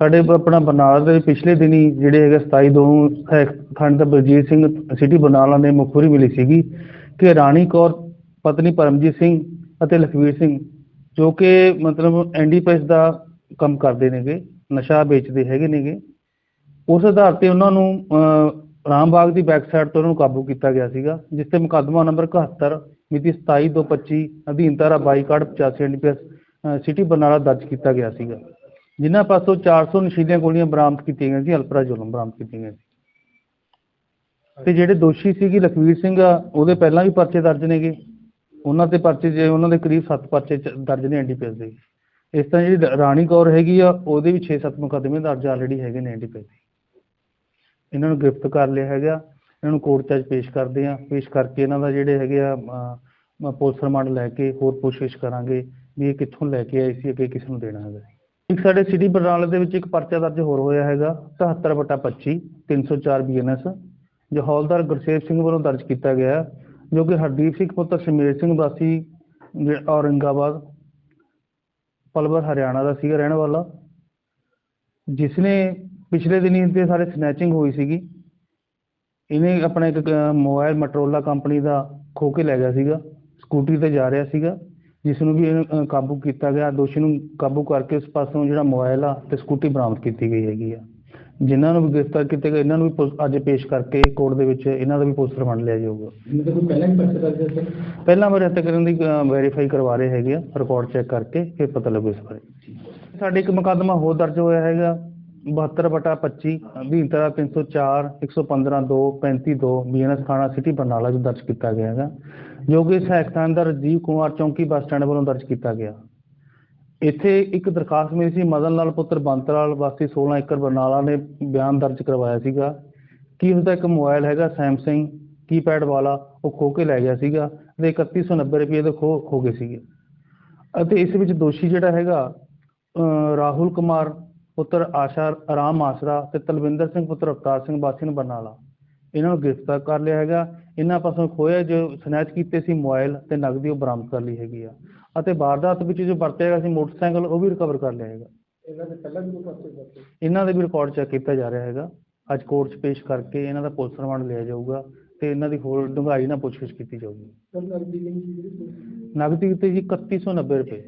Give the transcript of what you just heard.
ਸਾਡੇ ਆਪਣਾ ਬਰਨਾਲਾ ਦੇ ਪਿਛਲੇ ਦਿਨੀ ਜਿਹੜੇ ਹੈਗੇ 27 ਦੋ ਖੰਡ ਦਾ ਬਲਜੀਤ ਸਿੰਘ ਸਿਟੀ ਬਰਨਾਲਾ ਨੇ ਮੁਖਬਰੀ ਮਿਲੀ ਸੀਗੀ ਕਿ ਰਾਣੀ ਕੌਰ ਪਤਨੀ ਪਰਮਜੀਤ ਸਿੰਘ ਅਤੇ ਲਖਵੀਰ ਸਿੰਘ ਜੋ ਕਿ ਮਤਲਬ ਐਨਡੀਪੀਐਸ ਦਾ ਕੰਮ ਕਰਦੇ ਨੇਗੇ ਨਸ਼ਾ ਵੇਚਦੇ ਹੈਗੇ ਨੇਗੇ। ਉਸ ਆਧਾਰ ਤੇ ਉਹਨਾਂ ਨੂੰ ਅਹ, ਰਾਮਬਾਗ ਦੀ ਬੈਕਸਾਈਡ ਤੋਂ ਉਹਨਾਂ ਨੂੰ ਕਾਬੂ ਕੀਤਾ ਗਿਆ ਸੀਗਾ ਜਿਸ ਤੇ ਮੁਕੱਦਮਾ ਨੰਬਰ 71 ਮਿਤੀ 27 ਤੋਂ 25 ਅਧੀਨ ਧਾਰਾ 22 ਕਾਰਡ 85 ਐਨਡੀਪੀਐਸ ਸਿਟੀ ਬਰਨਾਲਾ ਦਰਜ ਕੀਤਾ ਗਿਆ ਸੀਗਾ। ਜਿਨ੍ਹਾਂ ਪਾਸੋਂ 400 ਨਸ਼ੀਲੀਆਂ ਗੋਲੀਆਂ ਬਰਾਮਦ ਕੀਤੀਆਂ ਗਈਆਂ ਸੀ ਅਲਪਰਾ ਜੁਲਮ ਬਰਾਮਦ ਕੀਤੀਆਂ ਗਈਆਂ ਸੀ। ਤੇ ਜਿਹੜੇ ਦੋਸ਼ੀ ਸੀਗੀ ਲਖਵੀਰ ਸਿੰਘ ਆ ਉਹਦੇ ਪਹਿਲਾਂ ਵੀ ਪਰਚੇ ਦਰਜ ਨੇਗੇ ਉਹਨਾਂ ਤੇ ਪਰਚੇ ਜੇ ਉਹਨਾਂ ਦੇ ਕਰੀਬ 7 ਪਰਚੇ ਦਰਜ ਨੇ ਐਨਡੀਪੀਐਸ ਦੇ। ਇਸ ਤਰ੍ਹਾਂ ਜਿਹੜੀ ਰਾਣੀ ਕੌਰ ਹੈਗੀ ਆ ਉਹਦੇ ਵੀ 6-7 ਮੁਕੱਦਮੇ ਦਰਜ ਆਲਰੇਡੀ ਹੈਗੇ ਨੇ ਐਨਡੀਪੀਐਸ ਦੇ। ਇਹਨਾਂ ਨੂੰ ਗ੍ਰਿਫਤ ਕਰ ਲਿਆ ਹੈਗਾ ਇਹਨਾਂ ਨੂੰ ਕੋਰਟ 'ਚ ਪੇਸ਼ ਕਰਦੇ ਆ। ਪੇਸ਼ ਕਰਕੇ ਇਹਨਾਂ ਦਾ ਜਿਹੜੇ ਹੈਗੇ ਆ ਅਹ, ਪੁਲਿਸ ਰਿਮਾਂਡ ਲੈ ਕੇ ਹੋਰ ਪੁੱਛਗਿੱਛ ਕਰਾਂਗੇ ਵੀ ਇਹ ਕਿੱਥੋਂ ਲੈ ਕੇ ਆਏ ਸੀ ਅੱਗੇ ਕਿਸ ਨੂੰ ਦੇਣਾ ਹੈਗਾ। ਇੱਕ ਸਾਡੇ ਸਿਟੀ ਬਰਨਾਲੇ ਦੇ ਵਿੱਚ ਇੱਕ ਪਰਚਾ ਦਰਜ ਹੋਰ ਹੋਇਆ ਹੈਗਾ 77 ਬਟਾ 25 304 ਬੀਐਨਐਸ ਜੋ ਹੌਲਦਾਰ ਗੁਰਸੇਵ ਸਿੰਘ ਵੱਲੋਂ ਦਰਜ ਕੀਤਾ ਗਿਆ, ਜੋ ਕਿ ਹਰਦੀਪ ਸਿੰਘ ਪੁੱਤਰ ਸ਼ਮੇਰ ਸਿੰਘ ਵਾਸੀ ਔਰੰਗਾਬਾਦ, ਪਲਵਰ, ਹਰਿਆਣਾ ਦਾ ਸੀਗਾ ਰਹਿਣ ਵਾਲਾ, ਜਿਸ ਨੇ ਪਿਛਲੇ ਦਿਨੀ ਤੇ ਸਾਰੇ ਸਨੈਚਿੰਗ ਹੋਈ ਸੀਗੀ। ਇਹਨੇ ਆਪਣਾ ਇੱਕ ਮੋਬਾਈਲ ਮਟਰੋਲਾ ਕੰਪਨੀ ਦਾ ਖੋ ਕੇ ਲੈ ਗਿਆ ਸੀਗਾ ਸਕੂਟਰੀ ਤੇ ਜਾ ਰਿਹਾ ਸੀਗਾ। ਜਿਸ ਨੂੰ ਵੀ ਕਾਬੂ ਕੀਤਾ ਗਿਆ ਦੋਸ਼ੀ ਨੂੰ ਕਾਬੂ ਕਰਕੇ ਉਸ ਪਾਸੋਂ ਜਿਹੜਾ ਮੋਬਾਈਲ ਆ ਤੇ ਸਕੂਟੀ ਬਰਾਮਦ ਕੀਤੀ ਗਈ ਹੈਗੀ ਆ। ਜਿਨ੍ਹਾਂ ਨੂੰ ਵੀ ਗ੍ਰਿਫਤਾਰ ਕੀਤੇ ਗਏ ਇਹਨਾਂ ਨੂੰ ਵੀ ਪੁਲਿਸ- ਅੱਜ ਪੇਸ਼ ਕਰਕੇ ਕੋਰਟ ਦੇ ਵਿੱਚ ਇਹਨਾਂ ਦਾ ਵੀ ਪੁਲਿਸ ਰਿਮਾਂਡ ਲਿਆ ਜਾਊਗਾ। ਇਹਨਾਂ ਦਾ ਕੋਈ ਪਹਿਲਾਂ ਹੀ ਪਰਚਾ ਦਰਜ ਹੈ ਸਰ? ਪਹਿਲਾਂ ਮੇਰੇ ਹੱਥ ਕਰਨ ਦੀ ਵੈਰੀਫਾਈ ਕਰਵਾ ਰਹੇ ਹੈਗੇ ਆ ਰਿਕਾਰਡ ਚੈੱਕ ਕਰਕੇ ਫਿਰ ਪਤਾ ਲੱਗੂ ਇਸ ਬਾਰੇ। ਸਾਡੇ ਇੱਕ ਮੁਕੱਦਮਾ ਹੋਰ ਦਰਜ ਹੋਇਆ ਹੈਗਾ 72 ਬਟਾ 25 ਅਧੀਨ ਧਾਰਾ 304 115 2 35 2 ਬੀਐਨਐਸ ਥਾਣਾ ਸਿਟੀ ਬਰਨਾਲਾ 'ਚ ਦਰਜ ਕੀਤਾ ਗਿਆ ਹੈਗਾ। ਜੋ ਕਿ ਸਹਾਇਕ ਰਜੀਵ ਕੁਮਾਰ ਚੌਂਕੀ ਬੱਸ ਸਟੈਂਡ ਵੱਲੋਂ ਦਰਜ ਕੀਤਾ ਗਿਆ। ਇੱਥੇ ਇੱਕ ਦਰਖਾਸਤ ਮਿਲੀ ਸੀ, ਮਦਨ ਲਾਲ ਪੁੱਤਰ ਬੰਤ ਲਾਲ ਵਾਸੀ 16 ਏਕੜ ਬਰਨਾਲਾ ਨੇ ਬਿਆਨ ਦਰਜ ਕਰਵਾਇਆ ਸੀਗਾ। ਕਿ ਉਸਦਾ ਇੱਕ ਮੋਬਾਈਲ ਹੈਗਾ ਸੈਮਸੰਗ ਕੀਪੈਡ ਵਾਲਾ, ਉਹ ਖੋ ਕੇ ਲੈ ਗਿਆ ਸੀਗਾ ਤੇ 3190 ਰੁਪਏ ਦੇ ਖੋ ਖੋ ਗਏ ਸੀਗੇ। ਅਤੇ ਇਸ ਵਿੱਚ ਦੋਸ਼ੀ ਜਿਹੜਾ ਹੈਗਾ ਰਾਹੁਲ ਕੁਮਾਰ, ਪੁੱਤਰ ਆਸ਼ਾ ਆਰਾਮ ਆਸਰਾ ਤੇ ਤਲਵਿੰਦਰ ਸਿੰਘ, ਪੁੱਤਰ ਅਵਤਾਰ ਸਿੰਘ ਵਾਸੀ ਨੂੰ ਬਰਨਾਲਾ। ਇਹਨਾਂ ਨੂੰ ਗ੍ਰਿਫਤਾਰ ਕਰ ਲਿਆ ਹੈਗਾ। ਇਹਨਾਂ ਪਾਸੋਂ ਖੋਇਆ ਜੋ ਸਨੈਚ ਕੀਤੇ ਸੀ ਮੋਬਾਈਲ ਤੇ ਨਗਦੀ ਉਹ ਬਰਾਮਦ ਕਰ ਲਈ ਹੈਗੀ ਆ। ਅਤੇ ਵਾਰਦਾਤ ਵਿੱਚ ਜੋ ਵਰਤਿਆ ਗਿਆ ਸੀ ਮੋਟਰਸਾਈਕਲ ਉਹ ਵੀ ਰਿਕਵਰ ਕਰ ਲਿਆ ਹੈਗਾ। ਇਹਨਾਂ ਦੇ ਪਹਿਲਾਂ ਵੀ ਕੋਈ ਪਰਚੇ ਦਰਜ ਹੈ ਇਹਨਾਂ ਦੇ ਵੀ ਰਿਕਾਰਡ ਚੈੱਕ ਕੀਤਾ ਜਾ ਰਿਹਾ ਹੈਗਾ। ਅੱਜ ਕੋਰਟ 'ਚ ਪੇਸ਼ ਕਰਕੇ ਇਹਨਾਂ ਦਾ ਪੁਲਿਸ ਰਿਮਾਂਡ ਲਿਆ ਜਾਊਗਾ ਤੇ ਇਹਨਾਂ ਦੀ ਹੋਰ ਡੂੰਘਾਈ ਨਾਲ ਪੁੱਛਗਿੱਛ ਕੀਤੀ ਜਾਊਗੀ। ਨਗਦੀ ਤੇ ਜੀ 3190 ਰੁਪਏ।